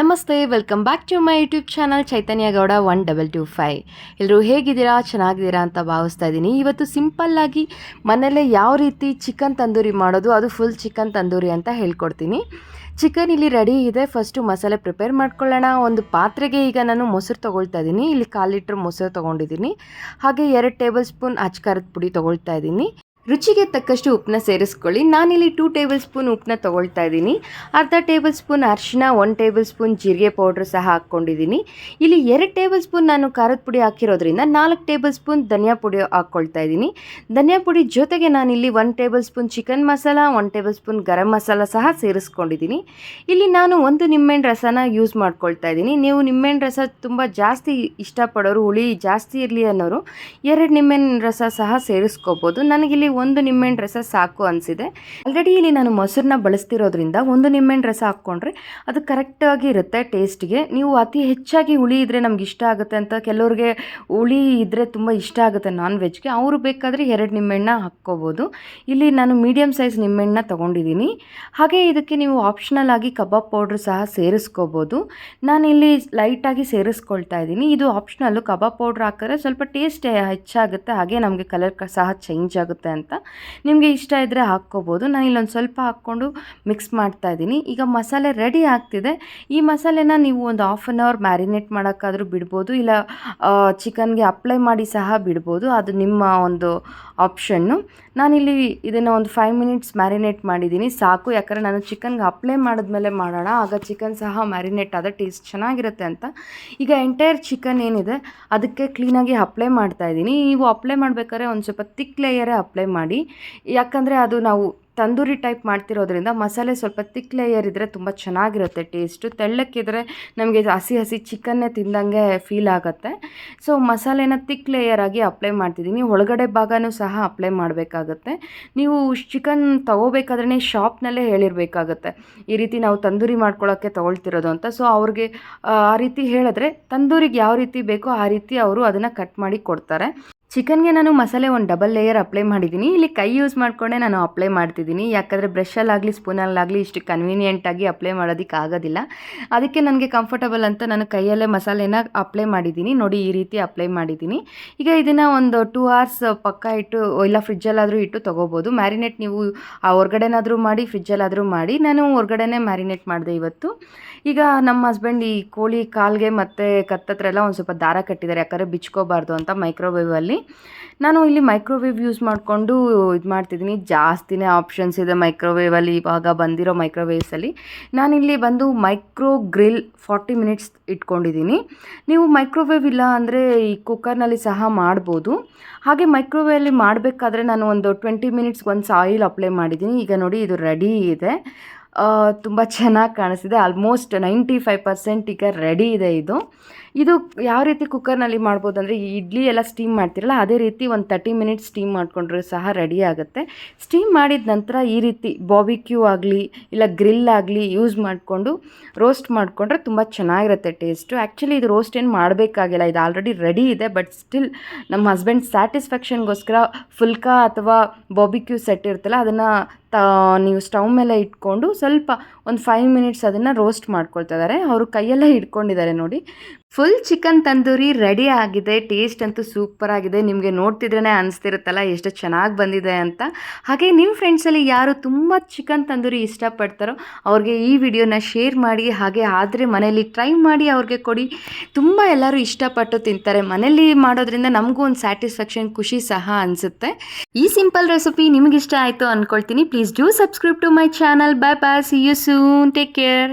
ನಮಸ್ತೆ, welcome back to my YouTube channel Chaitanya Gowda one double two five ಎಲ್ಲರೂ ಹೇಗಿದ್ದೀರಾ? ಚೆನ್ನಾಗಿದ್ದೀರಾ ಅಂತ ಭಾವಿಸ್ತಾ ಇದ್ದೀನಿ. ಇವತ್ತು ಸಿಂಪಲ್ಲಾಗಿ ಮನೆಯಲ್ಲೇ ಯಾವ ರೀತಿ ಚಿಕನ್ ತಂದೂರಿ ಮಾಡೋದು, ಅದು ಫುಲ್ ಚಿಕನ್ ತಂದೂರಿ ಅಂತ ಹೇಳ್ಕೊಡ್ತೀನಿ. ಚಿಕನ್ ಇಲ್ಲಿ ರೆಡಿ ಇದೆ. ಫಸ್ಟು ಮಸಾಲೆ ಪ್ರಿಪೇರ್ ಮಾಡ್ಕೊಳ್ಳೋಣ. ಒಂದು ಪಾತ್ರೆಗೆ ಈಗ ನಾನು ಮೊಸರು ತೊಗೊಳ್ತಾ ಇದ್ದೀನಿ. ಇಲ್ಲಿ ಕಾಲು ಲೀಟ್ರ್ ಮೊಸರು ತೊಗೊಂಡಿದ್ದೀನಿ. ಹಾಗೆ ಎರಡು ಟೇಬಲ್ ಸ್ಪೂನ್ ಅಚ್ಕಾರದ ಪುಡಿ ತೊಗೊಳ್ತಾ ಇದ್ದೀನಿ. ರುಚಿಗೆ ತಕ್ಕಷ್ಟು ಉಪ್ಪನ್ನ ಸೇರಿಸ್ಕೊಳ್ಳಿ. ನಾನಿಲ್ಲಿ ಟೂ ಟೇಬಲ್ ಸ್ಪೂನ್ ಉಪ್ಪನ್ನ ತೊಗೊಳ್ತಾ ಇದ್ದೀನಿ. ಅರ್ಧ ಟೇಬಲ್ ಸ್ಪೂನ್ ಅರಿಶಿನ ಒನ್ ಟೇಬಲ್ ಸ್ಪೂನ್ ಜೀರಿಗೆ ಪೌಡ್ರ್ ಸಹ ಹಾಕ್ಕೊಂಡಿದ್ದೀನಿ. ಇಲ್ಲಿ ಎರಡು ಟೇಬಲ್ ಸ್ಪೂನ್ ನಾನು ಖಾರದ ಪುಡಿ ಹಾಕಿರೋದ್ರಿಂದ ನಾಲ್ಕು ಟೇಬಲ್ ಸ್ಪೂನ್ ಧನಿಯಾ ಪುಡಿ ಹಾಕ್ಕೊಳ್ತಾ ಇದ್ದೀನಿ. ಧನಿಯಾ ಪುಡಿ ಜೊತೆಗೆ ನಾನಿಲ್ಲಿ one tablespoon chicken masala one tablespoon garam masala ಸಹ ಸೇರಿಸ್ಕೊಂಡಿದ್ದೀನಿ. ಇಲ್ಲಿ ನಾನು ಒಂದು ನಿಂಬೆಹಣ್ಣು ರಸನ ಯೂಸ್ ಮಾಡ್ಕೊಳ್ತಾ ಇದ್ದೀನಿ. ನೀವು ನಿಂಬೆಹಣ್ಣು ರಸ ತುಂಬ ಜಾಸ್ತಿ ಇಷ್ಟಪಡೋರು, ಹುಳಿ ಜಾಸ್ತಿ ಇರಲಿ ಅನ್ನೋರು ಎರಡು ನಿಂಬೆಹಣ್ಣು ರಸ ಸಹ ಸೇರಿಸ್ಕೋಬೋದು. ನನಗಿಲ್ಲಿ ಒಂದು ನಿಂಬೆಹಣ್ಣು ರಸ ಸಾಕು ಅನಿಸಿದೆ. ಆಲ್ರೆಡಿ ಇಲ್ಲಿ ನಾನು ಮೊಸರನ್ನ ಬಳಸ್ತಿರೋದ್ರಿಂದ ಒಂದು ನಿಂಬೆಹಣ್ಣು ರಸ ಹಾಕ್ಕೊಂಡ್ರೆ ಅದು ಕರೆಕ್ಟಾಗಿ ಇರುತ್ತೆ ಟೇಸ್ಟ್ಗೆ ನೀವು ಅತಿ ಹೆಚ್ಚಾಗಿ ಹುಳಿ ಇದ್ದರೆ ನಮ್ಗೆ ಇಷ್ಟ ಆಗುತ್ತೆ ಅಂತ ಕೆಲವ್ರಿಗೆ ಹುಳಿ ಇದ್ದರೆ ತುಂಬ ಇಷ್ಟ ಆಗುತ್ತೆ ನಾನ್ ವೆಜ್ಗೆ ಅವರು ಬೇಕಾದರೆ ಎರಡು ನಿಂಬೆಹಣ್ಣ ಹಾಕ್ಕೋಬೋದು. ಇಲ್ಲಿ ನಾನು ಮೀಡಿಯಮ್ ಸೈಜ್ ನಿಂಬೆಹಣ್ಣ ತೊಗೊಂಡಿದ್ದೀನಿ. ಹಾಗೆ ಇದಕ್ಕೆ ನೀವು ಆಪ್ಷನಲ್ ಆಗಿ ಕಬಾಬ್ ಪೌಡ್ರ್ ಸಹ ಸೇರಿಸ್ಕೋಬೋದು. ನಾನಿಲ್ಲಿ ಲೈಟಾಗಿ ಸೇರಿಸ್ಕೊಳ್ತಾ ಇದ್ದೀನಿ. ಇದು ಆಪ್ಷನಲ್ಲು ಕಬಾಬ್ ಪೌಡ್ರ್ ಹಾಕಿದ್ರೆ ಸ್ವಲ್ಪ ಟೇಸ್ಟ್ ಹೆಚ್ಚಾಗುತ್ತೆ. ಹಾಗೆ ನಮಗೆ ಕಲರ್ ಸಹ ಚೇಂಜ್ ಆಗುತ್ತೆ ಅಂತ ನಿಮಗೆ ಇಷ್ಟ ಇದ್ದರೆ ಹಾಕ್ಕೋಬೋದು. ನಾನು ಇಲ್ಲೊಂದು ಸ್ವಲ್ಪ ಹಾಕ್ಕೊಂಡು ಮಿಕ್ಸ್ ಮಾಡ್ತಾ ಇದ್ದೀನಿ. ಈಗ ಮಸಾಲೆ ರೆಡಿ ಆಗ್ತಿದೆ. ಈ ಮಸಾಲೆನ ನೀವು ಒಂದು ಹಾಫ್ ಆನ್ ಅವರ್ ಮ್ಯಾರಿನೇಟ್ ಮಾಡೋಕ್ಕಾದರೂ ಬಿಡ್ಬೋದು. ಇಲ್ಲ ಚಿಕನ್ಗೆ ಅಪ್ಲೈ ಮಾಡಿ ಸಹ ಬಿಡ್ಬೋದು. ಅದು ನಿಮ್ಮ ಒಂದು ಆಪ್ಷನ್ನು ನಾನಿಲ್ಲಿ ಇದನ್ನು ಒಂದು ಫೈವ್ ಮಿನಿಟ್ಸ್ ಮ್ಯಾರಿನೇಟ್ ಮಾಡಿದ್ದೀನಿ. ಸಾಕು. ಯಾಕಂದರೆ ನಾನು ಚಿಕನ್ಗೆ ಅಪ್ಲೈ ಮಾಡಿದ್ಮೇಲೆ ಮಾಡೋಣ. ಆಗ ಚಿಕನ್ ಸಹ ಮ್ಯಾರಿನೇಟ್ ಆದರೆ ಟೇಸ್ಟ್ ಚೆನ್ನಾಗಿರುತ್ತೆ ಅಂತ. ಈಗ ಎಂಟೈರ್ ಚಿಕನ್ ಏನಿದೆ, ಅದಕ್ಕೆ ಕ್ಲೀನಾಗಿ ಅಪ್ಲೈ ಮಾಡ್ತಾ ಇದ್ದೀನಿ. ನೀವು ಅಪ್ಲೈ ಮಾಡಬೇಕಾದ್ರೆ ಒಂದು ಸ್ವಲ್ಪ ತಿಕ್ ಲೇಯರೇ ಅಪ್ಲೈ ಮಾಡಿ. ಯಾಕಂದರೆ ಅದು ನಾವು ತಂದೂರಿ ಟೈಪ್ ಮಾಡ್ತಿರೋದ್ರಿಂದ ಮಸಾಲೆ ಸ್ವಲ್ಪ ತಿಕ್ ಲೇಯರ್ ಇದ್ದರೆ ತುಂಬ ಚೆನ್ನಾಗಿರುತ್ತೆ ಟೇಸ್ಟು ತೆಳ್ಳಕ್ಕಿದ್ರೆ ನಮಗೆ ಹಸಿ ಹಸಿ ಚಿಕನ್ನೇ ತಿಂದಂಗೆ ಫೀಲ್ ಆಗುತ್ತೆ. ಸೊ ಮಸಾಲೆನ ತಿಕ್ ಲೇಯರ್ ಆಗಿ ಅಪ್ಲೈ ಮಾಡ್ತಿದ್ದೀನಿ. ಒಳಗಡೆ ಭಾಗನೂ ಸಹ ಅಪ್ಲೈ ಮಾಡಬೇಕಾಗತ್ತೆ. ನೀವು ಚಿಕನ್ ತೊಗೋಬೇಕಾದ್ರೆ ಶಾಪ್ನಲ್ಲೇ ಹೇಳಿರಬೇಕಾಗತ್ತೆ. ಈ ರೀತಿ ನಾವು ತಂದೂರಿ ಮಾಡ್ಕೊಳ್ಳೋಕ್ಕೆ ತೊಗೊಳ್ತಿರೋದು ಅಂತ. ಸೊ ಅವ್ರಿಗೆ, ಆ ರೀತಿ ಹೇಳಿದ್ರೆ ತಂದೂರಿಗೆ ಯಾವ ರೀತಿ ಬೇಕೋ ಆ ರೀತಿ ಅವರು ಅದನ್ನು ಕಟ್ ಮಾಡಿ ಕೊಡ್ತಾರೆ. ಚಿಕನ್ಗೆ ನಾನು ಮಸಾಲೆ ಒಂದು ಡಬಲ್ ಲೇಯರ್ ಅಪ್ಲೈ ಮಾಡಿದ್ದೀನಿ. ಇಲ್ಲಿ ಕೈ ಯೂಸ್ ಮಾಡಿಕೊಂಡೆ ನಾನು ಅಪ್ಲೈ ಮಾಡ್ತಿದ್ದೀನಿ. ಯಾಕಂದರೆ ಬ್ರಷಲ್ಲಾಗಲಿ ಸ್ಪೂನಲ್ಲಾಗಲಿ ಇಷ್ಟು ಕನ್ವೀನಿಯೆಂಟಾಗಿ ಅಪ್ಲೈ ಮಾಡೋದಕ್ಕೆ ಆಗೋದಿಲ್ಲ. ಅದಕ್ಕೆ ನನಗೆ ಕಂಫರ್ಟಬಲ್ ಅಂತ ನಾನು ಕೈಯಲ್ಲೇ ಮಸಾಲೆನ ಅಪ್ಲೈ ಮಾಡಿದ್ದೀನಿ. ನೋಡಿ ಈ ರೀತಿ ಅಪ್ಲೈ ಮಾಡಿದ್ದೀನಿ. ಈಗ ಇದನ್ನು ಒಂದು ಟೂ ಅವರ್ಸ್ ಪಕ್ಕ ಇಟ್ಟು, ಇಲ್ಲ ಫ್ರಿಜ್ಜಲ್ಲಾದರೂ ಇಟ್ಟು ತೊಗೋಬೋದು. ಮ್ಯಾರಿನೇಟ್ ನೀವು, ಆ ಹೊರ್ಗಡೆನಾದರೂ ಮಾಡಿ ಫ್ರಿಜ್ಜಲ್ಲಾದರೂ ಮಾಡಿ. ನಾನು ಹೊರ್ಗಡೆನೇ ಮ್ಯಾರಿನೇಟ್ ಮಾಡಿದೆ ಇವತ್ತು. ಈಗ ನಮ್ಮ ಹಸ್ಬೆಂಡ್ ಈ ಕೋಳಿ ಕಾಲ್ಗೆ ಮತ್ತು ಕತ್ತತ್ರ ಎಲ್ಲ ಒಂದು ಸ್ವಲ್ಪ ದಾರ ಕಟ್ಟಿದ್ದಾರೆ. ಯಾಕಂದರೆ ಬಿಚ್ಕೋಬಾರ್ದು ಅಂತ ಮೈಕ್ರೋವೇವಲ್ಲಿ ನಾನು ಇಲ್ಲಿ ಮೈಕ್ರೋವೇವ್ ಯೂಸ್ ಮಾಡಿಕೊಂಡು ಇದು ಮಾಡ್ತಿದ್ದೀನಿ. ಜಾಸ್ತಿನೇ ಆಪ್ಷನ್ಸ್ ಇದೆ ಮೈಕ್ರೋವೇವಲ್ಲಿ ಇವಾಗ ಬಂದಿರೋ ಮೈಕ್ರೋವೇವ್ಸಲ್ಲಿ ನಾನಿಲ್ಲಿ ಬಂದು ಮೈಕ್ರೋ ಗ್ರಿಲ್ ಫಾರ್ಟಿ ಮಿನಿಟ್ಸ್ ಇಟ್ಕೊಂಡಿದ್ದೀನಿ. ನೀವು ಮೈಕ್ರೋವೇವ್ ಇಲ್ಲ ಅಂದರೆ ಈ ಕುಕ್ಕರ್ನಲ್ಲಿ ಸಹ ಮಾಡ್ಬೋದು. ಹಾಗೆ ಮೈಕ್ರೋವೇವಲ್ಲಿ ಮಾಡಬೇಕಾದ್ರೆ ನಾನು ಒಂದು ಟ್ವೆಂಟಿ ಮಿನಿಟ್ಸ್ ಒಂದು ಆಯಿಲ್ ಅಪ್ಲೈ ಮಾಡಿದ್ದೀನಿ. ಈಗ ನೋಡಿ ಇದು ರೆಡಿ ಇದೆ. ತುಂಬ ಚೆನ್ನಾಗಿ ಕಾಣಿಸ್ತಿದೆ. ಆಲ್ಮೋಸ್ಟ್ ನೈಂಟಿ ಫೈವ್ ಪರ್ಸೆಂಟ್ ಈಗ ರೆಡಿ ಇದೆ ಇದು. ಇದು ಯಾವ ರೀತಿ ಕುಕ್ಕರ್ನಲ್ಲಿ ಮಾಡ್ಬೋದು ಅಂದರೆ ಈ ಇಡ್ಲಿ ಎಲ್ಲ ಸ್ಟೀಮ್ ಮಾಡ್ತಿರಲ್ಲ, ಅದೇ ರೀತಿ ಒಂದು ತರ್ಟಿ ಮಿನಿಟ್ಸ್ ಸ್ಟೀಮ್ ಮಾಡಿಕೊಂಡ್ರೆ ಸಹ ರೆಡಿ ಆಗುತ್ತೆ. ಸ್ಟೀಮ್ ಮಾಡಿದ ನಂತರ ಈ ರೀತಿ ಬಾಬಿಕ್ಯೂ ಆಗಲಿ, ಇಲ್ಲ ಗ್ರಿಲ್ ಆಗಲಿ ಯೂಸ್ ಮಾಡಿಕೊಂಡು ರೋಸ್ಟ್ ಮಾಡಿಕೊಂಡ್ರೆ ತುಂಬ ಚೆನ್ನಾಗಿರುತ್ತೆ ಟೇಸ್ಟು ಆ್ಯಕ್ಚುಲಿ ಇದು ರೋಸ್ಟ್ ಏನು ಮಾಡಬೇಕಾಗಿಲ್ಲ, ಇದು ಆಲ್ರೆಡಿ ರೆಡಿ ಇದೆ ಬಟ್ ಸ್ಟಿಲ್ ನಮ್ಮ ಹಸ್ಬೆಂಡ್ ಸ್ಯಾಟಿಸ್ಫ್ಯಾಕ್ಷನ್ಗೋಸ್ಕರ ಫುಲ್ಕಾ ಅಥವಾ ಬಾಬಿಕ್ಯೂ ಸೆಟ್ ಇರ್ತಲ್ಲ, ಅದನ್ನು ತ, ನೀವು ಸ್ಟವ್ ಮೇಲೆ ಇಟ್ಕೊಂಡು ಸ್ವಲ್ಪ ಒಂದು ಫೈವ್ ಮಿನಿಟ್ಸ್ ಅದನ್ನು ರೋಸ್ಟ್ ಮಾಡ್ಕೊಳ್ತಾ ಇದ್ದಾರೆ ಅವರು ಕೈಯಲ್ಲೇ ಇಟ್ಕೊಂಡಿದ್ದಾರೆ ನೋಡಿ. ಫುಲ್ ಚಿಕನ್ ತಂದೂರಿ ರೆಡಿ ಆಗಿದೆ, ಟೇಸ್ಟ್ ಅಂತೂ ಸೂಪರ್ ಆಗಿದೆ. ನಿಮಗೆ ನೋಡ್ತಿದ್ರೇ ಅನಿಸ್ತಿರುತ್ತಲ್ಲ, ಎಷ್ಟು ಚೆನ್ನಾಗಿ ಬಂದಿದೆ ಅಂತ. ಹಾಗೆ ನಿಮ್ಮ ಫ್ರೆಂಡ್ಸಲ್ಲಿ ಯಾರು ತುಂಬ ಚಿಕನ್ ತಂದೂರಿ ಇಷ್ಟಪಡ್ತಾರೋ, ಅವ್ರಿಗೆ ಈ ವಿಡಿಯೋನ ಶೇರ್ ಮಾಡಿ, ಹಾಗೆ ಆದರೆ ಮನೇಲಿ ಟ್ರೈ ಮಾಡಿ ಅವ್ರಿಗೆ ಕೊಡಿ. ತುಂಬ ಎಲ್ಲರೂ ಇಷ್ಟಪಟ್ಟು ತಿಂತಾರೆ. ಮನೇಲಿ ಮಾಡೋದ್ರಿಂದ ನಮಗೂ ಒಂದು ಸ್ಯಾಟಿಸ್ಫ್ಯಾಕ್ಷನ್, ಖುಷಿ ಸಹ ಅನಿಸುತ್ತೆ. ಈ ಸಿಂಪಲ್ ರೆಸಿಪಿ ನಿಮಗಿಷ್ಟ ಆಯಿತು ಅಂದ್ಕೊಳ್ತೀನಿ please do subscribe to my channel. Bye bye, see you soon. Take care.